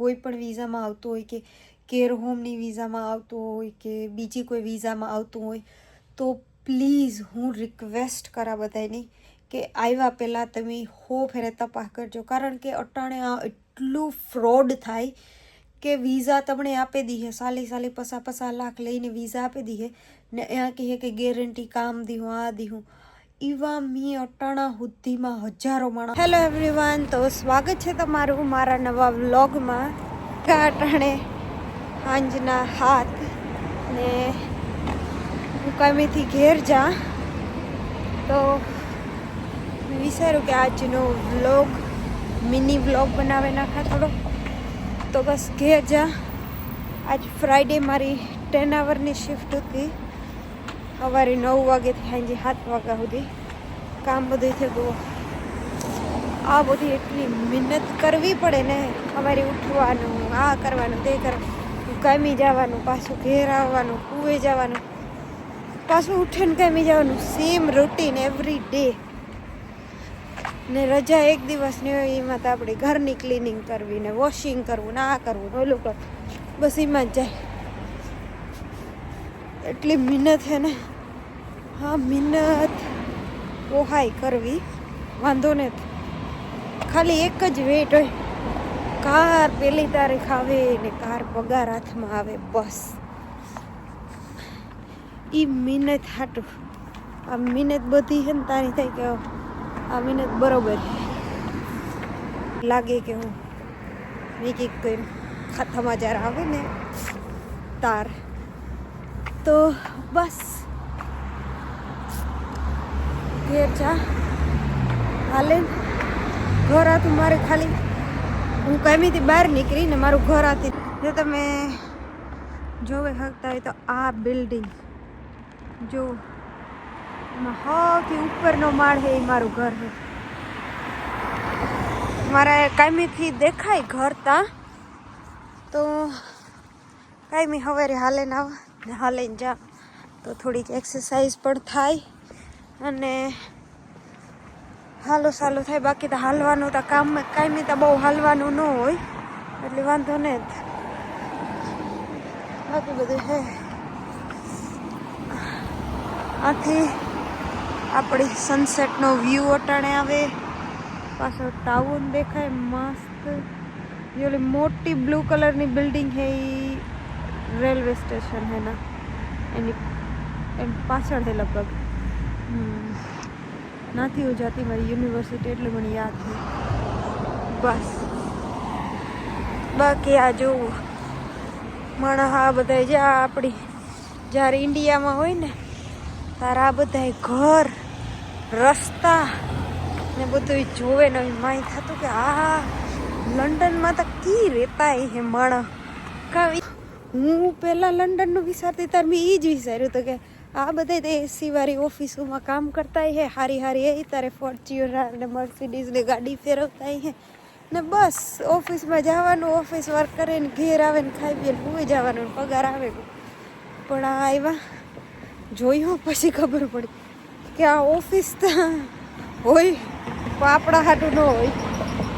કોઈ પણ વિઝામાં આવતું હોય કે કેર હોમની વિઝામાં આવતું હોય કે બીજી કોઈ વિઝામાં આવતું હોય, તો પ્લીઝ હું રિક્વેસ્ટ કરા બધાની કે આવ્યા પહેલાં તમે હો ફેરે તપાસ કરજો. કારણ કે અટાણે આ એટલું ફ્રોડ થાય કે વિઝા તમને આપી દીએ સાલી સાલી પસા પસા લાખ લઈને વિઝા આપી દીએ ને ત્યાં કહે કે ગેરંટી કામ દીહું આ દીધું ઈવા મી અટાણા હુદ્ધિમાં હજારો માણસ. હેલો એવરીવન તો સ્વાગત છે તમારું મારા નવા વ્લોગમાં. અટાણે સાંજના હાથ ને હું કામેથી ઘેર જા. તો વિચાર્યું કે આજનો વ્લોગ, મિની વ્લોગ બનાવી નાખા થોડો. તો બસ ઘેર જા. આજ ફ્રાઈડે મારી ટેન આવરની શિફ્ટ હતી. સવારે નવ વાગ્યાથી સાંજે સાત વાગ્યા સુધી કામ બધું થયું આ બધી એટલી મહેનત કરવી પડે ને, સવારે ઉઠવાનું, આ કરવાનું, તે કરવાનું, કામી જવાનું, પાછું ઘેર આવવાનું કુએ જવાનું, પાછું ઉઠીને કામી જવાનું સેમ રૂટીન એવરી ડે ને રજા એક દિવસની હોય, એમાં તો આપણે ઘરની ક્લિનિંગ કરવી ને વોશિંગ કરવું ને આ કરવું ને ઓલું કરવું. બસ એમાં જ જાય. એટલી મહેનત છે ને. હા મિન્નત પોહાય કરવી. વાંધો નથી. ખાલી એક જ વેટ હોય. કાર પેલી તારીખ આવે ને કાર પગાર હાથમાં આવે, બસ. એ મિનત હાટું. આ મિનત બધી છે ને તારી થાય કે આ મહેનત બરોબર. લાગે કે હું મેં કંઈક કોઈ ખાતામાં જ્યારે આવે ને તાર. તો બસ. ઘેર જા. હાલે. ઘર હતું મારે ખાલી. હું કમીથી બહાર નીકળીને મારું ઘર હતી. જો તમે જોવે શકતા હોય તો આ બિલ્ડિંગ જો. એમાં સૌથી ઉપરનો માળ છે એ મારું ઘર છે. મારે કાયમીથી દેખાય ઘર તા. તો કાયમી સવારે હાલે આવ ને હાલે જા. તો થોડીક એક્સરસાઇઝ પણ થાય. અને હાલો સાલું થાય, બાકી તો હાલવાનું તો કામ કાંઈ તો બહુ હાલવાનું ન હોય, એટલે વાંધો ને જ. બાકી બધું છે આથી આપણી સનસેટનો વ્યૂ અટાણે આવે. પાછો ટાઉન દેખાય, મસ્ત. જે ઓલી મોટી બ્લુ કલરની બિલ્ડિંગ હે એ રેલવે સ્ટેશન હે ના. એની, એમ પાછળ હે લગભગ. નથી હું જતી મારી યુનિવર્સિટી એટલે મને યાદ છે. બસ. બાકી આ જોવું. માણસ આ બધા જ્યાં આપણી જ્યારે ઇન્ડિયામાં હોય ને, ત્યારે આ બધા ઘર, રસ્તા ને બધું જોવે ને માય થતું કે આ લંડનમાં તો કી રહેતા હે માણસ. હું પહેલાં લંડનનું વિચારતી તાર મેં એ જ વિચાર્યું હતું કે આ બધા તે એસી વાળી ઓફિસોમાં કામ કરતા હે, હારી હારી એ તારે ફોર્ચ્યુનર ને મર્સિડીઝને ગાડી ફેરવતા હે. ને બસ, ઓફિસમાં જવાનું, ઓફિસ વર્ક કરીને ઘેર આવે ને ખાઈ પીને હુઈ જવાનું પગાર આવે. પણ આ આવ્યા જોયું પછી ખબર પડી કે આ ઓફિસ હોય, તો આપણા હાટું ન હોય.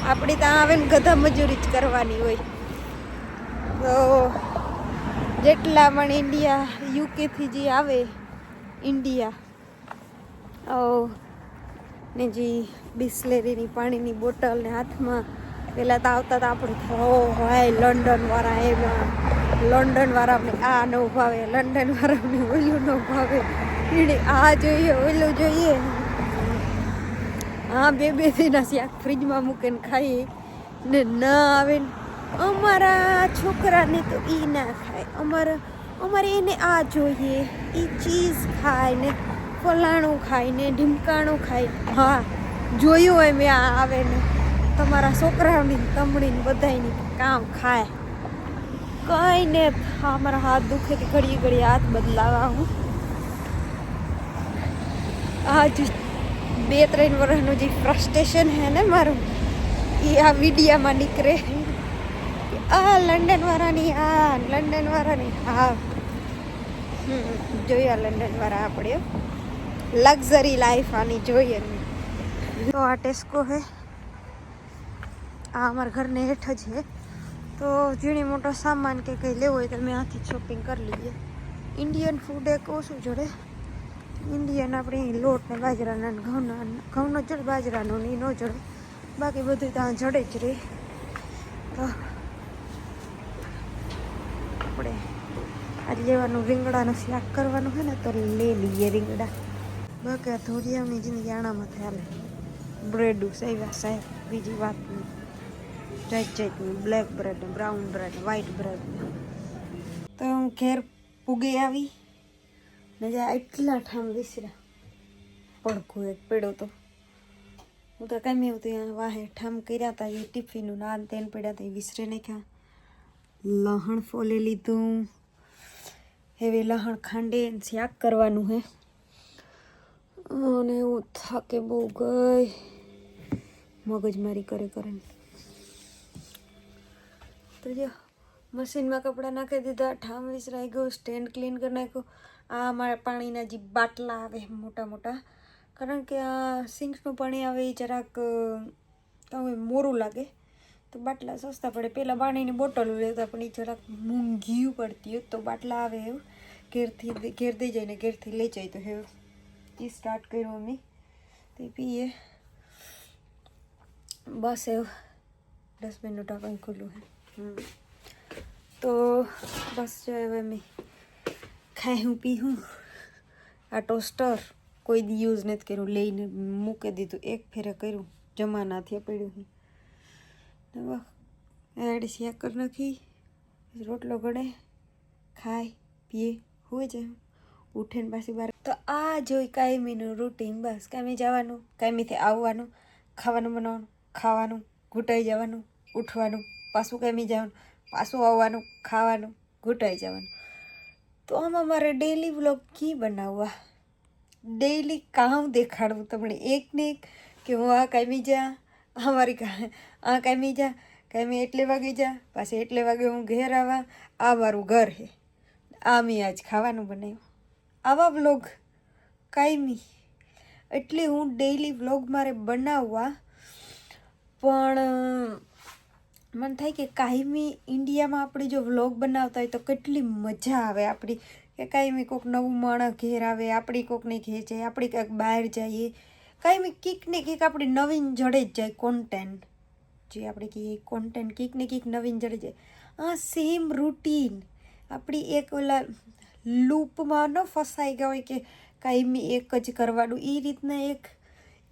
આપણી ત્યાં આવે ને ગધા મજૂરી જ કરવાની હોય. તો જેટલા પણ ઇન્ડિયા યુકેથી જે આવે ઇન્ડિયા. ને જે બિસ્લેરીની પાણીની બોટલ ને હાથમાં પહેલાં તો આવતા હતા આપણે હો હાય લંડન વાળા એમાં લંડન અમને આ ન ભાવે લંડન અમને ઓલું ન ભાવે. એને આ જોઈએ, ઓલું જોઈએ. હા, બે બે દિના શાક ફ્રીજમાં મૂકીને ખાઈએ ને ના આવે અમારા છોકરાને તો એ ના ખાય, અમારા અમારે એને આ જોઈએ. એ ચીઝ ખાય ને ફલાણું ખાય ને ઢીમકાણું ખાય. હા, જોયું હોય મેં આ આવે ને. તમારા છોકરાઓની તમડીને બધાયની કામ ખાય. કઈ ને અમારા હાથ દુખે કે ઘડી ઘડી હાથ બદલાવા હું. આજ બે ત્રણ વર્ષનું જે ફ્રસ્ટ્રેશન હે ને મારું, એ આ મીડિયામાં નીકળે. આ લંડન વાળાની આ લંડન વાળાની હા. હમ, લંડનવાળા લંડન વાળા આપણે. લક્ઝરી લાઈફ આની જોઈએ. તો આ ટેસ્કો હે. આ અમારા ઘરને હેઠ જ છે તો ઝીણી મોટો સામાન કે કંઈ લેવો હોય તો અમે આથી શોપિંગ કરી લઈએ. ઇન્ડિયન ફૂડ એક ઓછું જોડે. ઇન્ડિયન આપણે લોટ ને બાજરાના ઘઉંના ઘઉંનો જોડે બાજરાનો ને ન જોડે. બાકી બધું ત્યાં જડે જ રહે. તો આપણે આજ લેવાનું રીંગણાનું શાક કરવાનું હોય ને, તો લઈ લઈએ રીંગણા બાકી ધોરિયાની જિંદગી આણામાં હાલે બ્રેડ સાહેબ સાહેબ, બીજી વાત નહીં. જાત જાતની black bread brown bread white bread તો હું ઘેર પૂગી આવી. ને એટલા ઠામ વિસરા પડખું એક પડ્યો તો. હું તો કાંઈ એવું ત્યાં વાહે ઠામ કર્યા હતા એ ટિફિનનું નાન તેન પડ્યા હતા એ વિસરે નાખ્યા. લહણ ફોલે લીધું. હવે લહણ ખાંડે શાક કરવાનું હે. અને એવું થાકે બહુ ગઈ. મગજમારી કરે કરે. તો જો, મશીનમાં કપડાં નાખી દીધા, ઠામ વિસરાઈ ગયો, સ્ટેન્ડ ક્લીન કરી નાખ્યો. આ અમારા પાણીના જે બાટલા આવે મોટા મોટા, કારણ કે આ સિંક્સનું પાણી આવે એ જરાક હવે મોરું લાગે. તો બાટલા સસ્તા પડે. પહેલાં પાણીની બોટલો લેતા પણ એ જરાક મૂંઘી પડતી તો બાટલા આવે એવું. ઘેરથી ઘેર દઈ જાય ને ઘેરથી લઈ જાય તો હે એ સ્ટાર્ટ કર્યું અમે. તે પીએ. બસ એવું ડસ્ટબિનનું ઢાંકણ ખુલ્લું હે. તો બસ જો હવે મેં ખાઈ હું પી હું આ ટોસ્ટર કોઈ દી યુઝ નથી કર્યું. લઈને મૂકી દીધું. એક ફેરે કર્યું. જમાનાથી પડ્યું હે એડ શેકર કરી નાખી. રોટલો ગળે. ખાય પીએ. હોય છે. ઉઠીને પાછી બાર તો આ જોઈ કાયમીનું રૂટીન બસ. કાયમી જવાનું, કાયમીથી આવવાનું, ખાવાનું બનાવવાનું, ખાવાનું, ઘૂંટાઈ જવાનું, ઉઠવાનું, પાછું કાયમી જવાનું, પાછું આવવાનું, ખાવાનું, ઘૂંટાઈ જવાનું. તો આમાં મારે ડેઈલી વ્લોગ કી બનાવવા? ડેઈલી કામ દેખાડવું તમને. એક ને એક કે હું આ કાયમી જા, આ મારી આ કાયમી જા, કાયમી એટલે વાગે જા, પાછી એટલે વાગે હું ઘેર આવા, આ મારું ઘર હે આ મેં આજ ખાવાનું બનાવ્યું આવા વ્લોગ કાયમી એટલે હું ડેઈલી વ્લોગ મારે બનાવવા, પણ મને થાય કે કાયમી ઇન્ડિયામાં આપણે જો વ્લોગ બનાવતા હોય તો કેટલી મજા આવે આપણી. કે કાયમી કોઈક નવું માણસ ઘેર આવે, આપણી કોકને ઘેર જાય, આપણે ક્યાંક બહાર જઈએ. કાયમી કીક ને કીક આપણી નવીન જડે જ જાય કોન્ટેન્ટ જે આપણે કહીએ કોન્ટેન્ટ કીક ને કીક નવીન જડે જાય. આ સેમ રૂટીન આપણી એક ઓલા લૂપમાં ન ફસાઈ ગયા હોય કે કાયમી એક જ કરવાનું. એ રીતના એક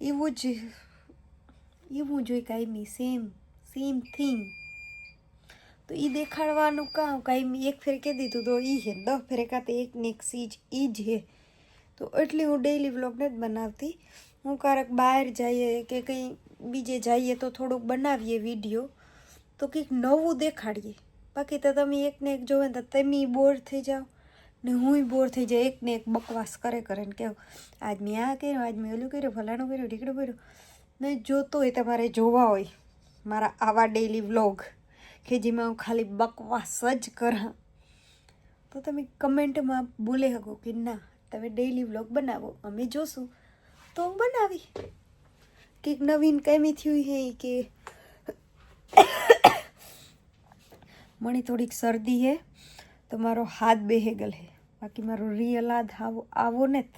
એવું જ, એવું જોઈએ કાયમી સેમ સેમ થિંગ તો એ દેખાડવાનું કામ કાયમી એક ફેર કહી દીધું તો એ હે દસ ફેરે કાં તો એક ને એક સીજ એ જ હે તો એટલી હું ડેઈલી વ્લોગ નથી બનાવતી. હું ક્યારેક બહાર જઈએ કે કંઈ બીજે જઈએ તો થોડુંક બનાવીએ વીડિયો તો કંઈક નવું દેખાડીએ. બાકી તો તમે એકને એક જોવે ને તો તમે બોર થઈ જાઓ. ને હુંય બોર થઈ જાય એકને એક બકવાસ કરે કરે ને કેવું. આજ મેં આ કર્યું, આજ મેં ઓલું કર્યું, ફલાણું કર્યું, ઢીકડું કર્યું. ને જોતો હોય તમારે જોવા હોય, મારા આવા ડેઈલી વ્લોગ કે જેમાં હું ખાલી બકવાસ જ કરા. તો તમે કમેન્ટમાં બોલી શકો કે ના, તમે ડેઈલી વ્લોગ બનાવો, અમે જોશું. તો હું બનાવી. કંઈક નવીન કેમી થયું હે કે મને થોડીક શરદી હે, તો મારો હાથ બેહેગલ હે. બાકી મારો રિયલ હાથ આવો આવો ને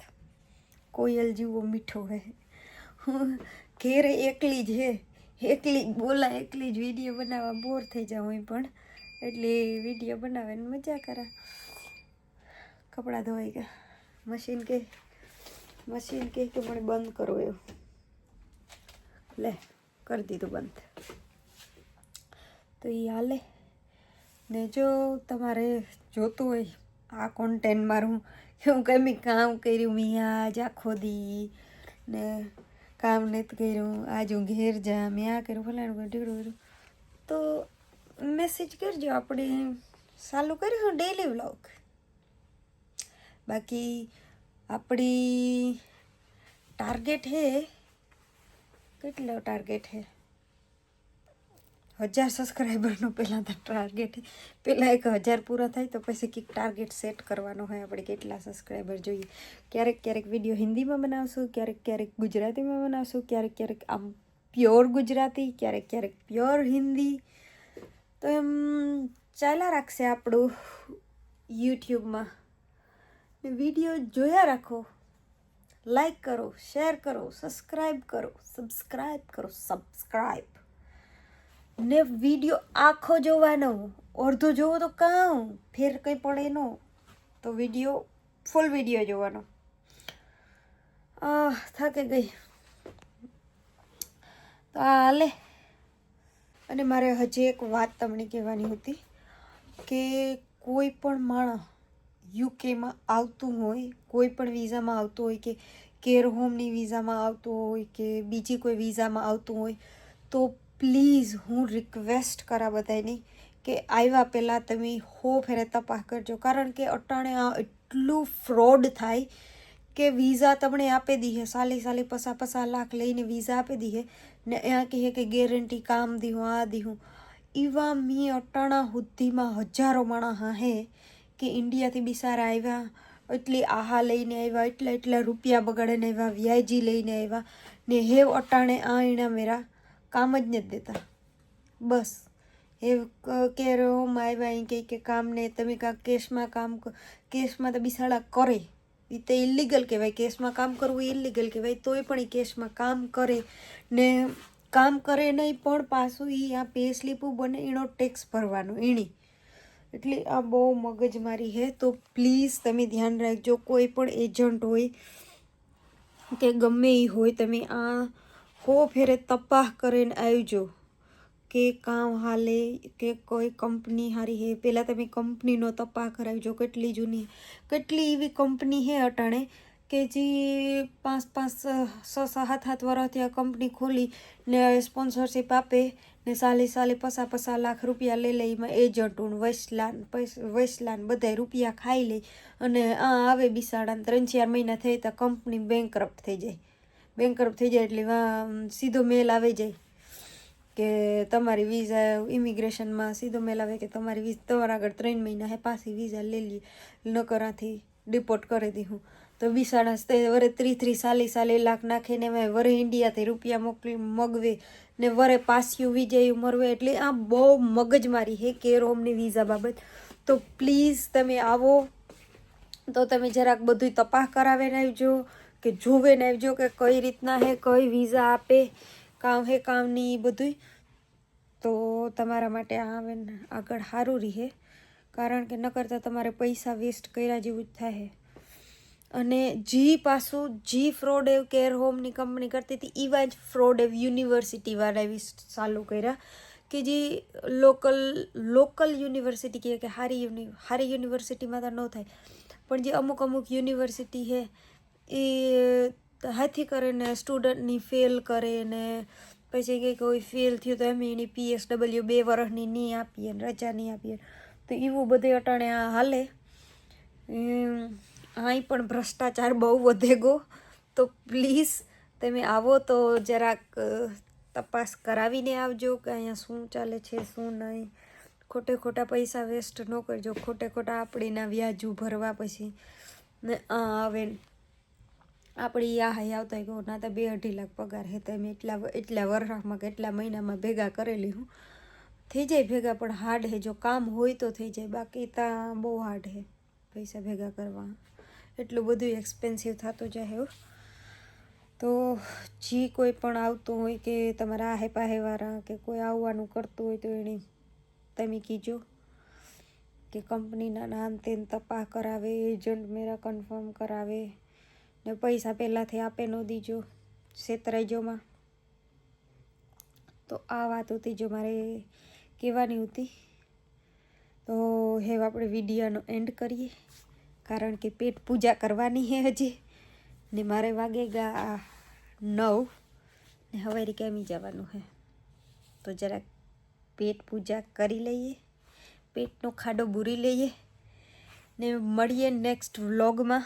કોયલ જેવો મીઠો હે. હું ઘેરે એકલી જ હે, એકલી જ બોલા, એકલી જ વીડિયો બનાવવા બોર થઈ જાઉં હું પણ. એટલે વીડિયો બનાવે ને મજા કરા. કપડાં ધોવાઈ ગયા. મશીન કે, મશીન કહે કે મને બંધ કરો એવું લે, કરી દીધું બંધ. તો એ હાલે. ને જો તમારે જોતું હોય આ કોન્ટેન્ટ મારું, કે હું કંઈ કામ કર્યું, મેં આજ આખો દી ને કામ નથી કર્યું, આજ હું ઘેર જા મેં આ કર્યું, ફલાણું કર્યું ઢીકડું કર્યું તો મેસેજ કરજો આપણે. ચાલુ કર્યું ડેલી વ્લોગ બાકી આપણી ટાર્ગેટ હે કેટલો ટાર્ગેટ હે હજાર સબસ્ક્રાઈબરનો પહેલાં તો ટાર્ગેટ પહેલાં એક હજાર પૂરા થાય તો પછી કંઈક ટાર્ગેટ સેટ કરવાનો હોય આપણે કેટલા સબસ્ક્રાઈબર જોઈએ. ક્યારેક ક્યારેક વીડિયો હિન્દીમાં બનાવશું, ક્યારેક ક્યારેક ગુજરાતીમાં બનાવશું, ક્યારેક ક્યારેક આમ પ્યોર ગુજરાતી, ક્યારેક ક્યારેક પ્યોર હિન્દી. તો એમ ચાલ્યા રાખશે આપણું યુટ્યુબમાં. ને વીડિયો જોયા રાખો. લાઈક કરો શેર કરો સબસ્ક્રાઈબ કરો સબસ્ક્રાઈબ કરો સબસ્ક્રાઈબ ને વીડિયો આખો જોવાનો. અડધો જોવો તો કાં? ફેર કંઈ પડે એનો. તો વીડિયો ફૂલ વીડિયો જોવાનો. થાકે ગઈ. તો આ હાલે. અને મારે હજી એક વાત તમને કહેવાની હતી કે કોઈ પણ માણસ યુકેમાં આવતું હોય, કોઈ પણ વિઝામાં આવતું હોય કે કેર હોમની વિઝામાં આવતું હોય કે બીજી કોઈ વિઝામાં આવતું હોય, તો પ્લીઝ હું રિક્વેસ્ટ કરા બધાની કે આવ્યા પહેલાં તમે હો ફેરે તપાસ કરજો. કારણ કે અટાણે આ એટલું ફ્રોડ થાય કે વિઝા તમને આપી દીએ સાલી સાલી પસા પસા લાખ લઈને વિઝા આપી દીધે ને ત્યાં કહે કે ગેરંટી કામ દીધું આ દીહું એવા મી અટાણા સુધીમાં હજારો માણસ હે કે ઇન્ડિયાથી બિસારા આવ્યા એટલી આહા લઈને આવ્યા એટલા એટલા રૂપિયા બગાડીને આવ્યા વ્યાજી લઈને આવ્યા ને હેવ અટાણે આ એણા મેરા કામ જ નથી દેતા. બસ. એ કે રોમાં આવ્યા અહીં કંઈ કે કામ ને, તમે કાં કેસમાં કામ કેસમાં તો બિસાડા કરે. એ તો ઇલીગલ કહેવાય. કેસમાં કામ કરવું ઇલીગલ કહેવાય. તોય પણ એ કેસમાં કામ કરે. ને કામ કરે નહીં, પણ પાછું એ આ પે સ્લીપું બને, એનો ટેક્સ ભરવાનો એણે એટલે આ બહુ મગજમારી છે તો પ્લીઝ તમે ધ્યાન રાખજો. કોઈ પણ એજન્ટ હોય કે ગમે એ હોય, તમે આ હો ફેરે તપાસ કરીને આવજો કે કામ હાલે, કે કોઈ કંપની હારી હે. પહેલાં તમે કંપનીનો તપાસ કરાવજો, કેટલી જૂની, કેટલી એવી કંપની હે અટાણે કે જે પાંચ પાંચ, છ સાત સાત વર્ષથી આ કંપની ખોલી ને સ્પોન્સરશિપ આપે ને સાલી સાલી પસા પસા લાખ રૂપિયા લઈ લે, એમાં એજન્ટું વૈસલાન વૈસલાન બધાય રૂપિયા ખાઈ લે અને આ આવે બિસાડા ત્રણ ચાર મહિના થઈ તો કંપની બેંકરપ્ટ થઈ જાય. બેંકરપ્ટ થઈ જાય એટલે સીધો મેલ આવી જાય કે તમારી વિઝા ઇમિગ્રેશનમાં સીધો મેલ આવે કે તમારી વિઝ તમારા આગળ ત્રણ મહિના હે, પાછી વિઝા લઈ લઈએ નકરાથી ડિપોર્ટ કરી તો બિસાડા તે વરે ત્રીસ ત્રીસ સાલી સાલી લાખ નાખીને મેં વરે ઇન્ડિયાથી રૂપિયા મોકલી, મગવે ને વરે પાસ્યું વિજય મરવે એટલે આ બહુ મગજમારી હે કેર હોમની વિઝા બાબત. તો પ્લીઝ તમે આવો, તો તમે જરાક બધું તપાસ કરાવીને આવજો. કે જોવે ને આવજો કે કઈ રીતના હે, કઈ વિઝા આપે, કામ હે, કામ નહીં એ બધું તો તમારા માટે આવે ને આગળ સારું રહે. કારણ કે ન કરતાં તમારે પૈસા વેસ્ટ કર્યા જેવું જ થાય અને જી પાછું જી ફ્રોડ એવ કેર હોમની કંપની કરતી હતી એવા જ ફ્રોડ એવ યુનિવર્સિટીવાળા એવી ચાલુ કર્યા કે જે લોકલ લોકલ યુનિવર્સિટી કહે કે હારી યુનિ હારી યુનિવર્સિટીમાં તો ન થાય. પણ જે અમુક અમુક યુનિવર્સિટી છે એ હાથી કરે ને સ્ટુડન્ટની ફેલ કરે ને પછી કે કોઈ ફેલ થયું તો એમ એની પીએસડબલ્યુ બે વર્ષની નહીં આપીએ ને, રજા નહીં આપીએ. તો એવું બધે અટાણે આ હાલે. અહીં પણ ભ્રષ્ટાચાર બહુ વધે ગો તો પ્લીઝ તમે આવો તો જરાક તપાસ કરાવીને આવજો કે અહીંયા શું ચાલે છે, શું નહીં ખોટે ખોટા પૈસા વેસ્ટ ન કરજો. ખોટે ખોટા આપણીના વ્યાજુ ભરવા પછી. ને આ આવે આપણી આ હાઈ આવતા ગયો ના તો બે અઢી લાખ પગાર હે તમે એટલા એટલા વર્ષમાં કે એટલા મહિનામાં ભેગા કરેલી હું. થઈ જાય ભેગા, પણ હાર્ડ હે. જો કામ હોય તો થઈ જાય. બાકી ત્યાં બહુ હાર્ડ હે, પૈસા ભેગા કરવા. એટલું બધું એક્સપેન્સિવ થતું જાય હો. તો જે કોઈ પણ આવતું હોય કે તમારા આહે પાહેવાળા કે કોઈ આવવાનું કરતું હોય તો એને તમે કીજો કે કંપનીના નામ તેન તપાસ કરાવે, એજન્ટ મેરા કન્ફર્મ કરાવે. ને પૈસા પહેલાંથી આપે ન દીજો છેતરાઈજોમાં તો આ વાત હતી જો મારે કહેવાની હતી. તો હેવ આપણે વિડીયાનો એન્ડ કરીએ. કારણ કે પેટ પૂજા કરવાની હે હજી. ને મારે વાગેગા નવ. ને હવે કેમી જવાનું છે? તો જરાક પેટ પૂજા કરી લઈએ. પેટનો ખાડો બૂરી લઈએ. ને મળીએ નેક્સ્ટ વ્લોગમાં